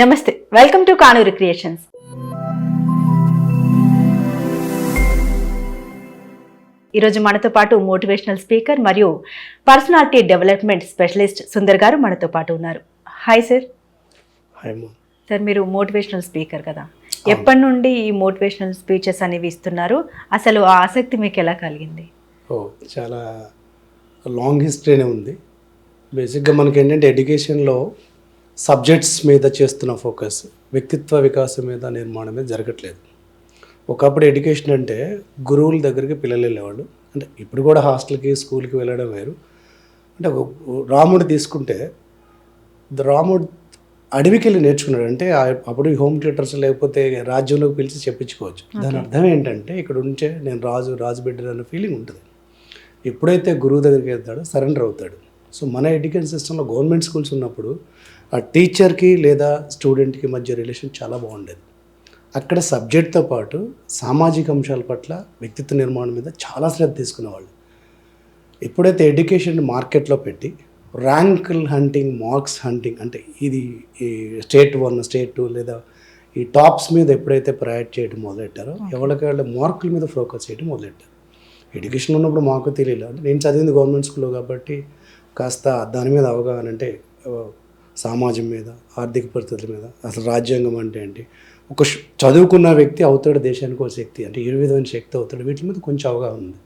నమస్తే welcome to Kanuru creations. ఈరోజు మనతో పాటు మోటివేషనల్ స్పీకర్ మరియు పర్సనాలిటీ డెవలప్మెంట్ స్పెషలిస్ట్ సుందర్ గారు మనతో పాటు ఉన్నారు. Hi sir. సార్ మీరు మోటివేషనల్ స్పీకర్ కదా. ఎప్పటి నుండి ఈ మోటివేషనల్ స్పీచెస్ అనేవి ఇస్తున్నారు? అసలు ఆ ఆసక్తి మీకు ఎలా కలిగింది? ఓ చాలా లాంగ్ హిస్టరీనే ఉంది. బేసిక్గా మనకి ఏంటంటే ఎడ్యుకేషన్లో సబ్జెక్ట్స్ మీద చేస్తున్న ఫోకస్ వ్యక్తిత్వ వికాసం మీద నిర్మాణం మీద జరగట్లేదు. ఒకప్పుడు ఎడ్యుకేషన్ అంటే గురువుల దగ్గరికి పిల్లలు వెళ్ళేవాళ్ళు. అంటే ఇప్పుడు కూడా హాస్టల్కి స్కూల్కి వెళ్ళడం వేరు. అంటే రాముడు తీసుకుంటే ద రాముడు అడవికి వెళ్ళి నేర్చుకున్నాడు. అంటే అప్పుడు హోమ్ థియేటర్స్ లేకపోతే రాజ్యంలోకి పిలిచి చెప్పించుకోవచ్చు. దాని అర్థం ఏంటంటే ఇక్కడ ఉంటే నేను రాజు రాజు బిడ్డ అనే ఫీలింగ్ ఉంటుంది. ఎప్పుడైతే గురువు దగ్గరికి వెళ్తాడో సరెండర్ అవుతాడు. సో మన ఎడ్యుకేషన్ సిస్టంలో గవర్నమెంట్ స్కూల్స్ ఉన్నప్పుడు ఆ టీచర్కి లేదా స్టూడెంట్కి మధ్య రిలేషన్ చాలా బాగుండేది. అక్కడ సబ్జెక్ట్తో పాటు సామాజిక అంశాల పట్ల వ్యక్తిత్వ నిర్మాణం మీద చాలా శ్రద్ధ తీసుకునేవాళ్ళు. ఎప్పుడైతే ఎడ్యుకేషన్ మార్కెట్లో పెట్టి ర్యాంకుల్ హంటింగ్ మార్క్స్ హంటింగ్ అంటే ఇది ఈ స్టేట్ వన్ స్టేట్ టూ లేదా ఈ టాప్స్ మీద ఎప్పుడైతే ప్రయారిటీ చేయడం మొదలెట్టారో ఎవరికి వాళ్ళ మార్కుల మీద ఫోకస్ చేయడం మొదలెట్టారు. ఎడ్యుకేషన్ ఉన్నప్పుడు మాకు తెలియదు అంటే నేను చదివింది గవర్నమెంట్ స్కూల్లో కాబట్టి కాస్త దాని మీద అవగాహన అంటే సమాజం మీద ఆర్థిక పరిస్థితుల మీద అసలు రాజ్యాంగం అంటే ఏంటి? ఒక చదువుకున్న వ్యక్తి అవుతాడు దేశానికి ఒక శక్తి అంటే ఏ విధమైన శక్తి అవుతాడు వీటి మీద కొంచెం అవగాహన ఉంది.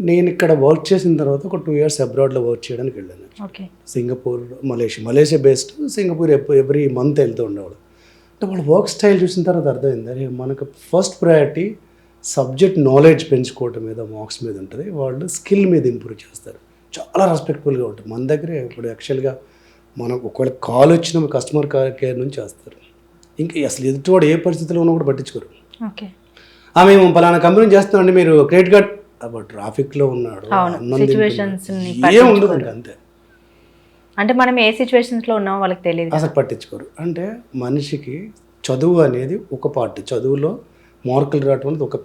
నేను ఇక్కడ వర్క్ చేసిన తర్వాత ఒక టూ ఇయర్స్ అబ్రాడ్లో వర్క్ చేయడానికి వెళ్ళాను. Okay. Singapore Malaysia Malaysia based Singapore every month వెళ్తూ ఉండేవాడు. అంటే వాళ్ళ వర్క్ స్టైల్ చూసిన తర్వాత అర్థమైంది అరే మనకు ఫస్ట్ ప్రయారిటీ సబ్జెక్ట్ నాలెడ్జ్ పెంచుకోవటం మీద మార్క్స్ మీద ఉంటుంది వాళ్ళు స్కిల్ మీద ఇంప్రూవ్ చేస్తారు. చాలా రెస్పెక్ట్ఫుల్గా ఉంటుంది. మన దగ్గరే ఇప్పుడు యాక్చువల్గా మనకు ఒకవేళ కాల్ వచ్చిన కస్టమర్ కేర్ నుంచి చేస్తారు. ఇంకా అసలు ఎదుటివాడు ఏ పరిస్థితిలో ఉన్నా కూడా పట్టించుకోరు. ఓకే. ఆ మేము పలానా కంపెనీ చేస్తామండి మీరు క్రెడిట్ కార్డ్ అప్పుడు ట్రాఫిక్లో ఉన్నాడు. ఏం ఉండదు అంతే. అంటే మనం ఏ సిచ్యువేషన్స్లో ఉన్నామో వాళ్ళకి తెలియదు అసలు పట్టించుకోరు. అంటే మనిషికి చదువు అనేది ఒక పార్ట్ చదువులో మార్కులు రావటం అనేది ఒక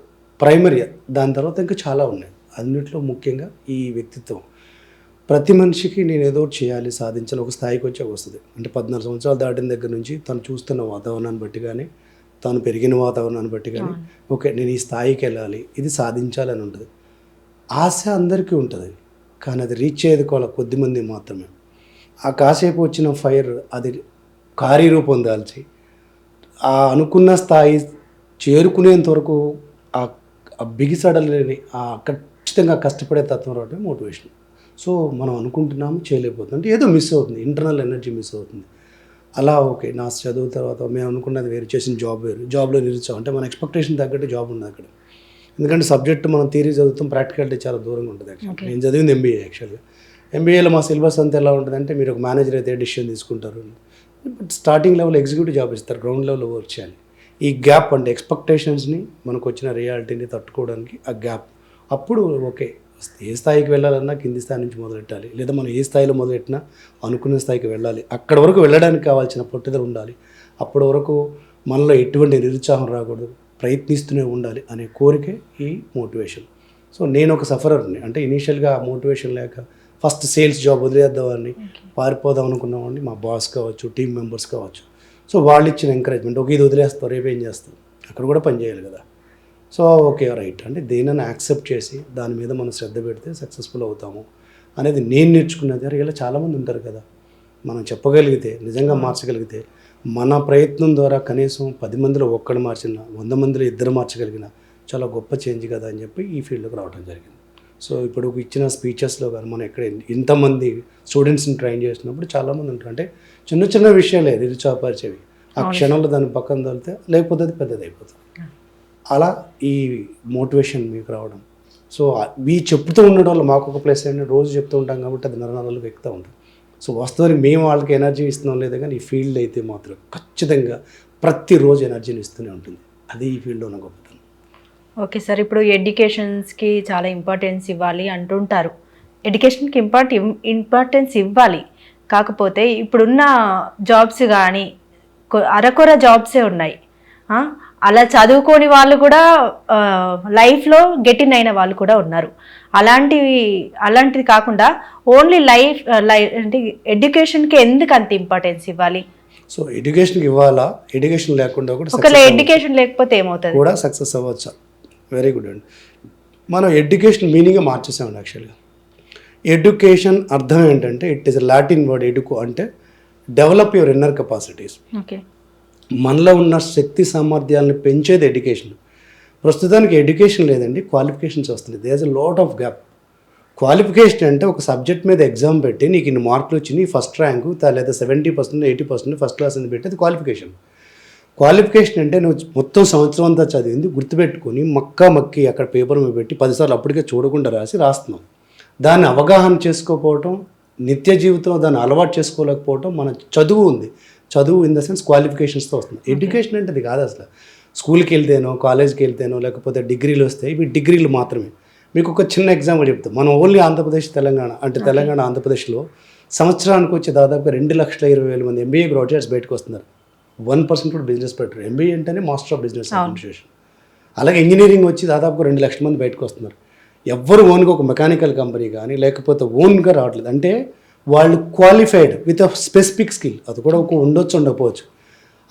ప్రైమరీ దాని తర్వాత ఇంకా చాలా ఉన్నాయి. అన్నిట్లో ముఖ్యంగా ఈ వ్యక్తిత్వం. ప్రతి మనిషికి నేను ఏదో చేయాలి సాధించాలి ఒక స్థాయికి వచ్చి వస్తుంది. అంటే పద్నాలుగు సంవత్సరాలు దాటిన దగ్గర నుంచి తను చూస్తున్న వాతావరణాన్ని బట్టి కానీ తాను పెరిగిన వాతావరణాన్ని బట్టి కానీ ఓకే నేను ఈ స్థాయికి వెళ్ళాలి ఇది సాధించాలని ఉంటుంది. ఆశ అందరికీ ఉంటుంది కానీ అది రీచ్ అయ్యేది కొల కొద్దిమంది మాత్రమే. ఆ కాసేపు వచ్చిన ఫైర్ అది కార్యరూపం దాల్చి ఆ అనుకున్న స్థాయి చేరుకునేంత వరకు ఆ ఆ బిగిసడలేని ఆ ఖచ్చితంగా కష్టపడే తత్వం రావడం మోటివేషన్. సో మనం అనుకుంటున్నాము చేయలేకపోతున్నాం. అంటే ఏదో మిస్ అవుతుంది. ఇంటర్నల్ ఎనర్జీ మిస్ అవుతుంది. అలా ఓకే నా చదువు తర్వాత మేము అనుకున్నది వేరు చేసిన జాబ్ వేరు. జాబ్లో నిరుత్సాహం అంటే మన ఎక్స్పెక్టేషన్ తగ్గట్టు జాబ్ ఉండదు అక్కడ. ఎందుకంటే సబ్జెక్ట్ మనం థియరీ చదువుతాం ప్రాక్టికాలిటీ చాలా దూరంగా ఉంటుంది యాక్చువల్లీ నేను చదివింది ఎంబీఏ యాక్చువల్గా ఎంబీఏలో మా సిలబస్ అంతా ఎలా ఉంటుందంటే మీరు ఒక మేనేజర్ అయితే డిసిషన్ తీసుకుంటారు? But starting level executive job ఇస్తారు. గ్రౌండ్ లెవెల్లో వర్క్ చేయాలి. ఈ గ్యాప్ అంటే ఎక్స్పెక్టేషన్స్ని మనకు వచ్చిన రియాలిటీని తట్టుకోవడానికి ఆ గ్యాప్ అప్పుడు ఓకే ఏ స్థాయికి వెళ్ళాలన్నా కింది స్థాయి నుంచి మొదలెట్టాలి. లేదా మనం ఏ స్థాయిలో మొదలెట్టినా అనుకున్న స్థాయికి వెళ్ళాలి. అక్కడ వరకు వెళ్ళడానికి కావాల్సిన పట్టుదల ఉండాలి. అప్పటి వరకు మనలో ఎటువంటి నిరుత్సాహం రాకూడదు. ప్రయత్నిస్తూనే ఉండాలి అనే కోరికే ఈ మోటివేషన్. సో నేను ఒక సఫరర్ని. అంటే ఇనీషియల్గా మోటివేషన్ లేక ఫస్ట్ సేల్స్ జాబ్ వదిలేద్దామని పారిపోదాం అనుకున్నామండి మా బాస్ కావచ్చు టీం మెంబర్స్ కావచ్చు. సో వాళ్ళు ఇచ్చిన ఎంకరేజ్మెంట్ ఒక ఇది వదిలేస్తావు రేపు ఏం చేస్తాం? అక్కడ కూడా పని చేయాలి కదా. So okay right. అంటే దేనైనా యాక్సెప్ట్ చేసి దాని మీద మనం శ్రద్ధ పెడితే సక్సెస్ఫుల్ అవుతాము అనేది నేను నేర్చుకున్నది. అరే ఇలా చాలామంది ఉంటారు కదా. మనం చెప్పగలిగితే నిజంగా మార్చగలిగితే మన ప్రయత్నం ద్వారా కనీసం పది మందిలో ఒక్కడు మార్చిన వంద మందిలో ఇద్దరు మార్చగలిగిన చాలా గొప్ప చేంజ్ కదా అని చెప్పి ఈ ఫీల్డ్లోకి రావడం జరిగింది. సో ఇప్పుడు ఇచ్చిన స్పీచెస్లో కానీ మనం ఎక్కడ ఇంతమంది స్టూడెంట్స్ని ట్రైన్ చేసినప్పుడు చాలామంది ఉంటారు. అంటే చిన్న చిన్న విషయాలే నిరుత్సాహపరిచేవి ఆ క్షణంలో దాన్ని పక్కన తోలితే లేకపోతే అది పెద్దది అయిపోతుంది అలా ఈ మోటివేషన్ మీకు రావడం. సో మీ చెప్తూ ఉండడం వల్ల మాకు ఒక ప్లేస్ ఏంటంటే రోజు చెప్తూ ఉంటాం కాబట్టి అది నరనరాలు ఎక్కుతూ ఉంటుంది సో వాస్తవానికి మేము వాళ్ళకి ఎనర్జీ ఇస్తున్నాం లేదా కానీ ఈ ఫీల్డ్ అయితే మాత్రం ఖచ్చితంగా ప్రతిరోజు ఎనర్జీని ఇస్తూనే ఉంటుంది. అది ఈ ఫీల్డ్లో ఉన్న గొప్పతనం. ఓకే సార్ ఇప్పుడు ఎడ్యుకేషన్స్కి చాలా ఇంపార్టెన్స్ ఇవ్వాలి అంటుంటారు. ఎడ్యుకేషన్కి ఇంపార్ట్ ఇంపార్టెన్స్ ఇవ్వాలి. కాకపోతే ఇప్పుడున్న జాబ్స్ కానీ అరకొర జాబ్సే ఉన్నాయి. అలా చదువుకోని వాళ్ళు కూడా లైఫ్లో గెటిన్ అయిన వాళ్ళు కూడా ఉన్నారు. అలాంటివి అలాంటిది కాకుండా ఓన్లీ లైఫ్ లైఫ్ అంటే ఎడ్యుకేషన్కి ఎందుకు అంత ఇంపార్టెన్స్ ఇవ్వాలి? సో ఎడ్యుకేషన్కి ఇవ్వాలా? ఎడ్యుకేషన్ లేకుండా కూడా ఒకవేళ ఎడ్యుకేషన్ లేకపోతే ఏమవుతుంది? కూడా సక్సెస్ అవ్వచ్చా. వెరీ గుడ్ అండి. మనం ఎడ్యుకేషన్ మీనింగ్ మార్చేసామండి యాక్చువల్గా ఎడ్యుకేషన్ అర్థం ఏంటంటే it is Latin word educo అంటే develop your inner capacities okay మనలో ఉన్న శక్తి సామర్థ్యాలను పెంచేది ఎడ్యుకేషన్. ప్రస్తుతానికి ఎడ్యుకేషన్ లేదండి క్వాలిఫికేషన్స్ వస్తుంది does a lot of gap qualification అంటే ఒక సబ్జెక్ట్ మీద ఎగ్జామ్ పెట్టి నీకు ఇన్ని మార్కులు వచ్చినాయి ఫస్ట్ ర్యాంకు లేదా seventy percent eighty percent first class అని పెట్టి అది క్వాలిఫికేషన్. క్వాలిఫికేషన్ అంటే నువ్వు మొత్తం సంవత్సరం అంతా చదివింది గుర్తుపెట్టుకొని మక్కా మక్కి అక్కడ పేపర్ మీద పెట్టి పదిసార్లు అప్పటికే చూడకుండా రాసి రాస్తున్నాం దాన్ని అవగాహన చేసుకోకపోవటం నిత్య జీవితంలో దాన్ని అలవాటు చేసుకోలేకపోవటం మన చదువు ఉంది. చదువు ఇన్ ద సెన్స్ క్వాలిఫికేషన్స్తో వస్తుంది. ఎడ్యుకేషన్ అంటే అది కాదు అసలు. స్కూల్కి వెళ్తేనో కాలేజ్కి వెళ్తేనో లేకపోతే డిగ్రీలు వస్తాయి ఇవి డిగ్రీలు మాత్రమే. మీకు ఒక చిన్న ఎగ్జాంపుల్ చెప్తాం. మనం ఓన్లీ ఆంధ్రప్రదేశ్ తెలంగాణ అంటే తెలంగాణ ఆంధ్రప్రదేశ్లో సంవత్సరానికి వచ్చి దాదాపుగా రెండు లక్షల ఇరవై వేల మంది ఎంబీఏ గ్రాడ్యుయేట్స్ బయటకు వస్తున్నారు. వన్ పర్సెంట్ కూడా బిజినెస్ పెట్టరు. ఎంబీఏ అంటేనే మాస్టర్ ఆఫ్ బిజినెస్ అడ్మినిస్ట్రేషన్ అలాగే ఇంజనీరింగ్ వచ్చి దాదాపుగా రెండు లక్షల మంది బయటకు వస్తున్నారు. ఎవ్వరు ఓన్గా ఒక మెకానికల్ కంపెనీ కానీ లేకపోతే ఓన్గా రావట్లేదు. అంటే వాళ్ళు qualified with a specific skill అది కూడా ఒక ఉండొచ్చు ఉండకపోవచ్చు.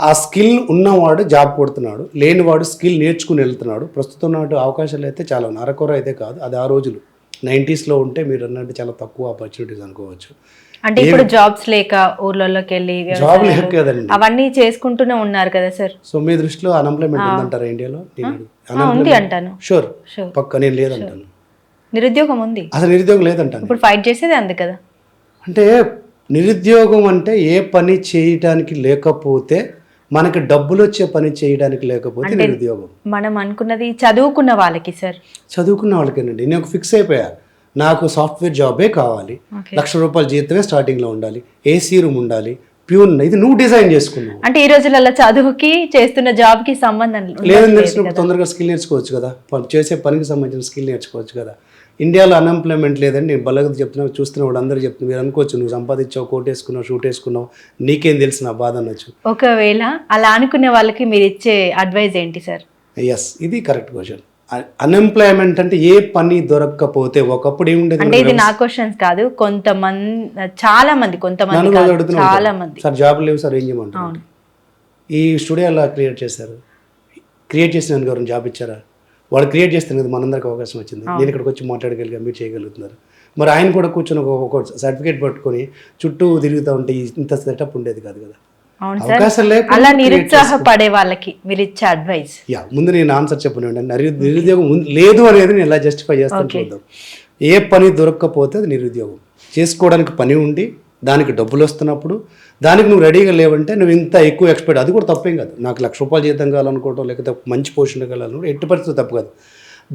ఆ స్కిల్ ఉన్నవాడు జాబ్ కొడుతున్నాడు లేనివాడు స్కిల్ నేర్చుకుని వెళ్తున్నాడు. ప్రస్తుతం నాటి అవకాశాలు అయితే చాలా ఉన్నాయి. అరకొర అయితే కాదు అది ఆ రోజులు. నైంటీస్లో ఉంటే మీరు అన్నట్టు చాలా తక్కువ ఆపర్చునిటీస్ అనుకోవచ్చు. అంటే ఇప్పుడు జాబ్స్ లేక ఊర్లలోకి వెళ్ళి జాబ్ లేక కదండి. అవన్నీ చేసుకుంటూనే ఉన్నారు కదా సార్ సో మీ దృష్టిలో అన్ఎంప్లాయ్మెంట్ ఉందంటారా ఇండియాలో ఉంది అంటాను. షూర్. పక్క నేను లేదంటాను. నిరుద్యోగం ఉంది. అసలు నిరుద్యోగం లేదంటాను. ఇప్పుడు ఫైట్ చేసేది అందు కదా. అంటే నిరుద్యోగం అంటే ఏ పని చేయడానికి లేకపోతే మనకి డబ్బులు వచ్చే పని చేయడానికి లేకపోతే నిరుద్యోగం. మనం అనుకున్నది చదువుకున్న వాళ్ళకి సార్. చదువుకున్న వాళ్ళకేనండి. నేను ఫిక్స్ అయిపోయా. నాకు సాఫ్ట్వేర్ జాబే కావాలి. లక్ష రూపాయల జీతమే స్టార్టింగ్లో ఉండాలి. ఏసీ రూమ్ ఉండాలి. ప్యూన్ ఇది నువ్వు డిజైన్ చేసుకున్నావు. అంటే ఈ రోజులలో చదువుకి చేస్తున్న జాబ్కి సంబంధం లేదని తెలిసినప్పుడు తొందరగా స్కిల్ నేర్చుకోవచ్చు కదా. పని- చేసే పనికి సంబంధించిన స్కిల్ నేర్చుకోవచ్చు కదా. ఇండియాలో అన్ఎంప్లాయ్మెంట్ లేదని నేను బలగ చెప్తున్నా చూస్తున్న వాళ్ళు అందరూ చెప్తున్నారు మీరు అనుకోవచ్చు నువ్వు సంపాదించావు కోట్ వేసుకున్నావు షూట్ వేసుకున్నావు నీకేం తెలుసు నా బాధ అనొచ్చు. ఒకవేళ అలా అనుకునే వాళ్ళకి మీరు ఇచ్చే అడ్వైజ్ ఏంటి సార్ ఎస్ ఇది కరెక్ట్ క్వశ్చన్ అన్ఎంప్లాయ్మెంట్ అంటే ఏ పని దొరకకపోతే ఒకప్పుడు ఏముండేది అంటే ఇది నా క్వశ్చన్స్ కాదు కొంతమంది చాలా మంది కొంతమంది చాలా. మంది. సార్ జాబ్ లేవు సార్ ఏం చేయమంటారు? ఈ స్టూడియో క్రియేట్ చేశారు? క్రియేట్ చేసిన ఎవరైనా జాబ్ ఇచ్చారా? వాళ్ళు క్రియేట్ చేస్తే కదా మనందరికి అవకాశం వచ్చింది. నేను ఇక్కడికి వచ్చి మాట్లాడగలిగా మీరు చేయగలుగుతున్నారు. మరి ఆయన కూడా కూర్చొని ఒక సర్టిఫికేట్ పట్టుకొని చుట్టూ తిరుగుతూ ఉంటే ఇంత సెటప్ ఉండేది కాదు కదా. అలా నిరుత్సాహపడే వాళ్ళకి మీరు ఇచ్చే అడ్వైస్ యా ముందు నేను ఆన్సర్ చెప్పను నిరు నిరుద్యోగం లేదు అనేది నేను ఎలా జస్టిఫై చేస్తాను చూద్దాం. ఏ పని దొరకకపోతే అది నిరుద్యోగం. చేసుకోవడానికి పని ఉండి దానికి డబ్బులు వస్తున్నప్పుడు దానికి నువ్వు రెడీగా లేవంటే నువ్వు ఇంత ఎక్కువ ఎక్స్పెక్ట్ అది కూడా తప్పేం కాదు. నాకు లక్ష రూపాయలు జీతం కావాలనుకోవటం లేకపోతే మంచి పొజిషన్ కావాలనుకోవడం ఎట్టి పరిస్థితి తప్పు కాదు.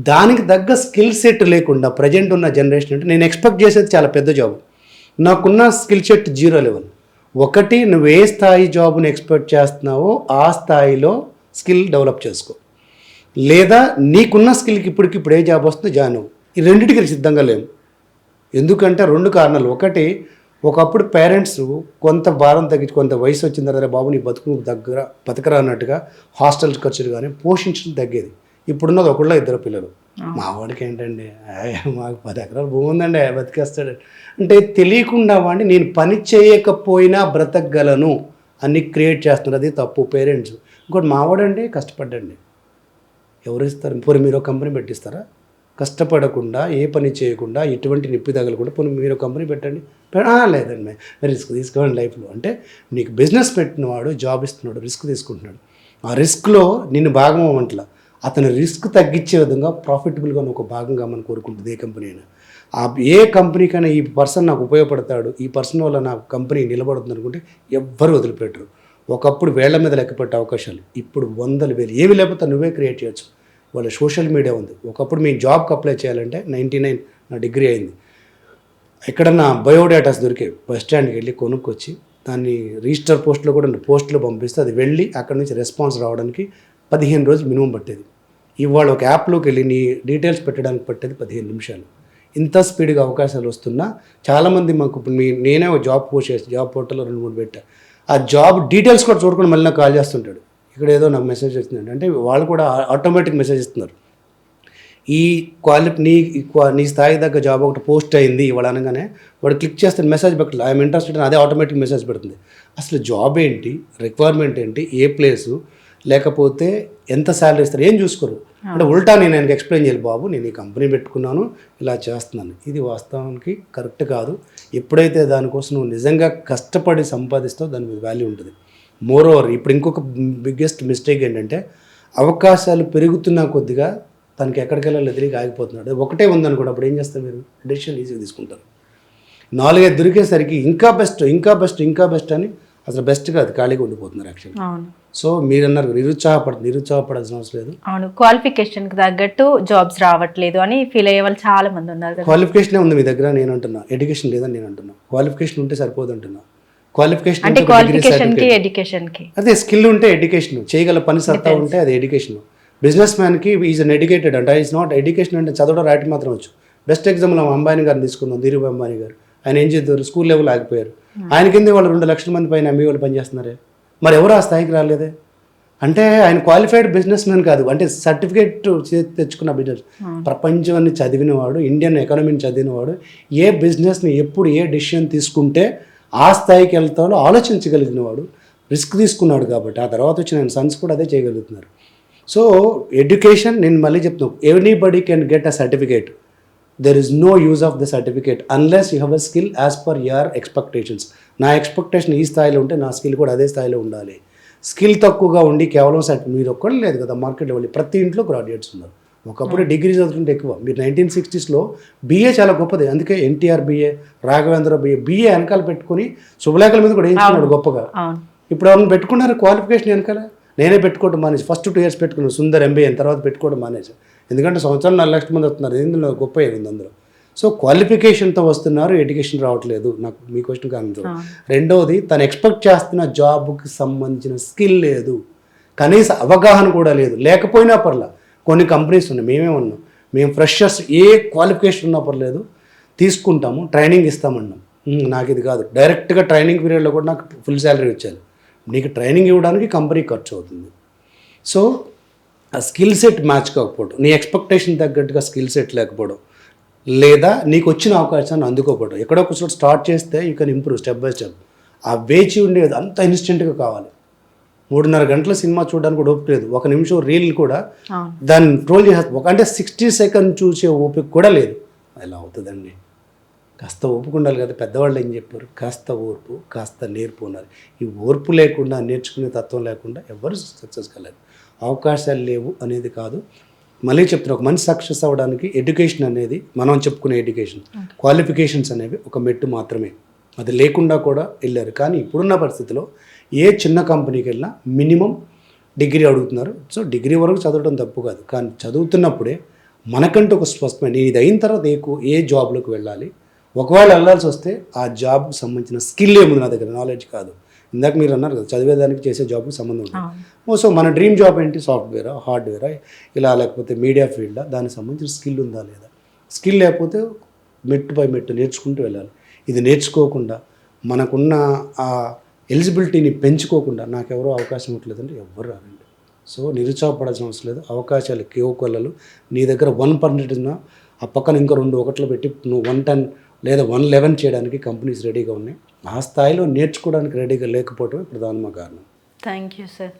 దానికి తగ్గ స్కిల్ సెట్ లేకుండా ప్రజెంట్ ఉన్న జనరేషన్ అంటే నేను ఎక్స్పెక్ట్ చేసేది చాలా పెద్ద జాబ్ నాకున్న స్కిల్ సెట్ జీరో లెవెల్ ఒకటి నువ్వు ఏ స్థాయి జాబ్ని ఎక్స్పెక్ట్ చేస్తున్నావో ఆ స్థాయిలో స్కిల్ డెవలప్ చేసుకో. లేదా నీకున్న స్కిల్కి ఇప్పటికి ఇప్పుడు ఏ జాబ్ వస్తుందో జాయిన్ అవ్వు. ఈ రెండింటికి సిద్ధంగా లేము ఎందుకంటే రెండు కారణాలు. ఒకటి ఒకప్పుడు పేరెంట్స్ కొంత భారం తగ్గించి కొంత వయసు వచ్చిన తర్వాత బాబు నీ బతుకు దగ్గర బతకరా అన్నట్టుగా హాస్టల్ ఖర్చులు కానీ పోషించడం తగ్గేది. ఇప్పుడున్నది ఒకళ్ళ ఇద్దరు పిల్లలు. మా వాడికి ఏంటండి "ఏయ్, మాకు పది ఎకరాలు భూమి ఉందండి బతికేస్తాడు. అంటే తెలియకుండా వాడిని నేను పని చేయకపోయినా బ్రతకగలను అని క్రియేట్ చేస్తున్నారు అది తప్పు పేరెంట్స్ ఇంకోటి మావాడండి కష్టపడ్డండి. ఎవరు ఇస్తారు? పోనీ మీరు ఒక కంపెనీ పెట్టిస్తారా? కష్టపడకుండా ఏ పని చేయకుండా ఎటువంటి నొప్పి తగలకుండా పోనీ మీరు కంపెనీ పెట్టండి. లేదండి రిస్క్ తీసుకోండి లైఫ్లో. అంటే నీకు బిజినెస్ పెట్టినవాడు జాబ్ ఇస్తున్నాడు రిస్క్ తీసుకుంటున్నాడు. ఆ రిస్క్లో నిన్ను భాగం అవ్వట్ల అతను రిస్క్ తగ్గించే విధంగా ప్రాఫిటబుల్గా ఒక భాగంగా మనం కోరుకుంటుంది ఏ కంపెనీ అయినా. ఆ ఏ కంపెనీకైనా ఈ పర్సన్ నాకు ఉపయోగపడతాడు ఈ పర్సన్ వల్ల నాకు కంపెనీ నిలబడుతుంది అనుకుంటే ఎవ్వరు వదిలిపెట్టరు. ఒకప్పుడు వేళ్ళ మీద లెక్క పెట్టే అవకాశాలు ఇప్పుడు వందలు వేలు ఏమి లేకపోతే నువ్వే క్రియేట్ చేయొచ్చు. వాళ్ళ సోషల్ మీడియా ఉంది. ఒకప్పుడు మీ జాబ్కి అప్లై చేయాలంటే నైంటీ నైన్ నా డిగ్రీ అయింది. ఎక్కడన్నా బయోడేటాస్ దొరికే బస్ స్టాండ్కి వెళ్ళి కొనుక్కొచ్చి దాన్ని రిజిస్టర్ పోస్ట్లో కూడా పోస్టులు పంపిస్తే అది వెళ్ళి అక్కడ నుంచి రెస్పాన్స్ రావడానికి పదిహేను రోజులు మినిమం పట్టేది. ఇవాళ ఒక యాప్లోకి వెళ్ళి నీ డీటెయిల్స్ పెట్టడానికి పట్టేది పదిహేను నిమిషాలు. ఇంత స్పీడ్గా అవకాశాలు వస్తున్నా చాలామంది మాకు ఇప్పుడు మీ నేనే ఒక జాబ్ పోస్ట్ చేసి జాబ్ పోర్టల్లో రెండు మూడు పెట్టా. ఆ జాబ్ డీటెయిల్స్ కూడా చూడకుండా మళ్ళీ నాకు కాల్ చేస్తుంటాడు. ఇక్కడ ఏదో నాకు మెసేజ్ వచ్చిందండి. అంటే వాళ్ళు కూడా ఆటోమేటిక్ మెసేజ్ ఇస్తున్నారు. ఈ క్వాలి నీ నీ స్థాయి దగ్గర జాబ్ ఒకటి పోస్ట్ అయింది ఇవాళ అనగానే వాడు క్లిక్ చేస్తే మెసేజ్ పెట్టాలి. ఐఎమ్ ఇంట్రెస్టెడ్ అదే ఆటోమేటిక్ మెసేజ్ పెడుతుంది. అసలు జాబ్ ఏంటి? రిక్వైర్మెంట్ ఏంటి? ఏ ప్లేసు లేకపోతే ఎంత శాలరీ ఇస్తారు? ఏం చూసుకోరు? అంటే ఉల్టా నేను ఆయనకి ఎక్స్ప్లెయిన్ చేయాలి బాబు నేను ఈ కంపెనీ పెట్టుకున్నాను ఇలా చేస్తున్నాను. ఇది వాస్తవానికి కరెక్ట్ కాదు. ఎప్పుడైతే దానికోసం నువ్వు నిజంగా కష్టపడి సంపాదిస్తావు దాని మీద వాల్యూ ఉంటుంది. మోర్ ఓవర్ ఇప్పుడు ఇంకొక బిగ్గెస్ట్ మిస్టేక్ ఏంటంటే అవకాశాలు పెరుగుతున్న కొద్దిగా తనకి ఎక్కడికి వెళ్ళాలో తెలియక ఆగిపోతున్నాడు. ఒకటే ఉందనుకోండి అప్పుడు ఏం చేస్తారు మీరు? డెసిషన్ ఈజీగా తీసుకుంటారు. నాలుగైదు దొరికేసరికి ఇంకా బెస్ట్ ఇంకా బెస్ట్ ఇంకా బెస్ట్ అని అసలు బెస్ట్ కాదు ఖాళీగా ఉండిపోతున్నారు యాక్చువల్లీ సో మీరు అన్నారు నిరుత్సాహపడ నిరుత్సాహపడాల్సిన అవసరం లేదు. అవును. క్వాలిఫికేషన్కి తగ్గట్టు జాబ్స్ రావట్లేదు అని ఫీల్ అయ్యే వాళ్ళు చాలా మంది ఉన్నారు క్వాలిఫికేషనే ఉంది మీ దగ్గర? నేను అంటున్నా. ఎడ్యుకేషన్ లేదని నేను అంటున్నా. క్వాలిఫికేషన్ ఉంటే సరిపోదు అంటున్నా. క్వాలిఫికేషన్ అంటే క్వాలిఫికేషన్కి ఎడ్యుకేషన్కి అదే స్కిల్ ఉంటే ఎడ్యుకేషన్ చేయగల పని సత్తా ఉంటే అది ఎడ్యుకేషన్ బిజినెస్ మ్యాన్కి ఈజ్ అన్ ఎడ్యుకేటెడ్ అంటే ఈజ్ నాట్ ఎడ్యుకేషన్ అంటే చదవడం రాయటం మాత్రం వచ్చు. బెస్ట్ ఎగ్జాంపుల్ అంబానీ గారిని తీసుకుందాం ధీరుభాయ్ అంబానీ గారు. ఆయన ఏం చేద్దరు? స్కూల్ లెవెల్ ఆగిపోయారు. ఆయన కింద వాళ్ళు రెండు లక్షల మంది పైన ఎంబీ వాళ్ళు పనిచేస్తున్నారే? మరి ఎవరు ఆ స్థాయికి రాలేదే? అంటే ఆయన క్వాలిఫైడ్ బిజినెస్ మ్యాన్ కాదు. అంటే సర్టిఫికేట్ తెచ్చుకున్న బిజినెస్ ప్రపంచాన్ని చదివినవాడు ఇండియన్ ఎకానమీని చదివినవాడు ఏ బిజినెస్ని ఎప్పుడు ఏ డెసిషన్ తీసుకుంటే ఆ స్థాయికి వెళ్తాడో ఆలోచించగలిగినవాడు రిస్క్ తీసుకున్నాడు కాబట్టి ఆ తర్వాత వచ్చిన ఆయన సన్స్ కూడా అదే చేయగలుగుతున్నారు. సో ఎడ్యుకేషన్ నేను మళ్ళీ చెప్తున్నాను everybody can get a certificate there is no use of the certificate unless you have a skill as per your expectations నా ఎక్స్పెక్టేషన్ ఈ స్థాయిలో ఉంటే నా స్కిల్ కూడా అదే స్థాయిలో ఉండాలి. స్కిల్ తక్కువగా ఉండి కేవలం సర్టిఫికేట్ మీరు ఒక్కళ్ళు లేదు కదా మార్కెట్ వెళ్ళి ప్రతి ఇంట్లో గ్రాడ్యుయేట్స్ ఉన్నారు. ఒకప్పుడు డిగ్రీ చదువుతుంటే ఎక్కువ. మీరు నైన్టీన్ సిక్స్టీస్లో బీఏ చాలా గొప్పది. అందుకే NTR BA Raghavendra BA BA వెనకాల పెట్టుకుని శుభలేఖల మీద కూడా వేయించుకున్నాడు గొప్పగా. అవును. ఇప్పుడు ఎవరైనా పెట్టుకున్నారు క్వాలిఫికేషన్ వెనకాల. నేనే పెట్టుకోవడం మానేసి ఫస్ట్ టూ ఇయర్స్ పెట్టుకున్నాను సుందర్ ఎంబీఏ తర్వాత పెట్టుకోవడం మానేసి. ఎందుకంటే సంవత్సరం నాలుగు లక్షల మంది వస్తున్నారు. ఇందులో గొప్ప ఏముంది అందులో. సో క్వాలిఫికేషన్తో వస్తున్నారు ఎడ్యుకేషన్ రావట్లేదు. నాకు మీ క్వశ్చన్ కాదు రెండవది తను ఎక్స్పెక్ట్ చేస్తున్న జాబ్కి సంబంధించిన స్కిల్ లేదు. కనీస అవగాహన కూడా లేదు. లేకపోయినా పర్లా. కొన్ని కంపెనీస్ ఉన్నాయి మేమే ఉన్నాం. మేము ఫ్రెషర్స్ ఏ క్వాలిఫికేషన్ ఉన్నా పర్లేదు తీసుకుంటాము ట్రైనింగ్ ఇస్తామన్నాం. నాకు ఇది కాదు. డైరెక్ట్గా ట్రైనింగ్ పీరియడ్లో కూడా నాకు ఫుల్ శాలరీ వచ్చేది. నీకు ట్రైనింగ్ ఇవ్వడానికి కంపెనీ ఖర్చు అవుతుంది. సో ఆ స్కిల్ సెట్ మ్యాచ్ కాకపోవడం నీ ఎక్స్పెక్టేషన్ తగ్గట్టుగా స్కిల్ సెట్ లేకపోవడం లేదా నీకు వచ్చిన అవకాశాన్ని అందుకోకపోవడం ఎక్కడో ఒక చోట స్టార్ట్ చేస్తే you can improve step by step. ఆ వేచి ఉండేది అంత ఇన్స్టెంట్గా కావాలి. మూడున్నర గంటల సినిమా చూడడానికి కూడా ఓపిక లేదు. ఒక నిమిషం రీల్ కూడా దాన్ని ట్రోల్ చేసేది ఒక అంటే సిక్స్టీ సెకండ్ చూసే ఓపిక కూడా లేదు. ఎలా అవుతుందండి. కాస్త ఓపిక ఉండాలి కదా పెద్దవాళ్ళు ఏం చెప్పారు? కాస్త ఓర్పు కాస్త నేర్పు ఉన్నారు ఈ ఓర్పు లేకుండా నేర్చుకునే తత్వం లేకుండా ఎవరు సక్సెస్ కాలేదు. అవకాశాలు లేవు అనేది కాదు. మళ్ళీ చెప్తున్నా ఒక మనిషి సక్సెస్ అవ్వడానికి ఎడ్యుకేషన్ అనేది మనం చెప్పుకునే ఎడ్యుకేషన్ క్వాలిఫికేషన్స్ అనేవి ఒక మెట్టు మాత్రమే. అది లేకుండా కూడా వెళ్ళారు. కానీ ఇప్పుడున్న పరిస్థితిలో ఏ చిన్న కంపెనీకి వెళ్ళినా మినిమం డిగ్రీ అడుగుతున్నారు. సో డిగ్రీ వరకు చదవడం తప్పు కాదు. కానీ చదువుతున్నప్పుడే మనకంటూ ఒక స్పష్టమైన నేను ఇది అయిన తర్వాత ఏ కో- ఏ జాబ్లోకి వెళ్ళాలి? ఒకవేళ వెళ్ళాల్సి వస్తే ఆ జాబ్కి సంబంధించిన స్కిల్ ఏముంది నా దగ్గర? నాలెడ్జ్ కాదు. ఇందాక మీరు అన్నారు కదా చదివేదానికి చేసే జాబ్కి సంబంధం ఓ సో మన డ్రీమ్ జాబ్ ఏంటి? సాఫ్ట్వేరా హార్డ్వేరా ఇలా లేకపోతే మీడియా ఫీల్డా? దానికి సంబంధించిన స్కిల్ ఉందా లేదా? స్కిల్ లేకపోతే మెట్టు పై మెట్టు నేర్చుకుంటూ వెళ్ళాలి. ఇది నేర్చుకోకుండా మనకున్న ఆ ఎలిజిబిలిటీని పెంచుకోకుండా నాకెవరో అవకాశం ఇవ్వట్లేదంటే ఎవ్వరు రారండి. సో నిరుత్సాహపడాల్సిన అవసరం లేదు. అవకాశాలు కేవకొల్లలు నీ దగ్గర వన్ పర్సెంట్ ఉన్నా ఆ పక్కన ఇంకా రెండు ఒకట్లు పెట్టి నువ్వు వన్ టెన్ లేదా వన్ లెవెన్ చేయడానికి కంపెనీస్ రెడీగా ఉన్నాయి. ఆ స్థాయిలో నేర్చుకోవడానికి రెడీగా లేకపోవడమే ప్రధానమ కారణం. Thank you sir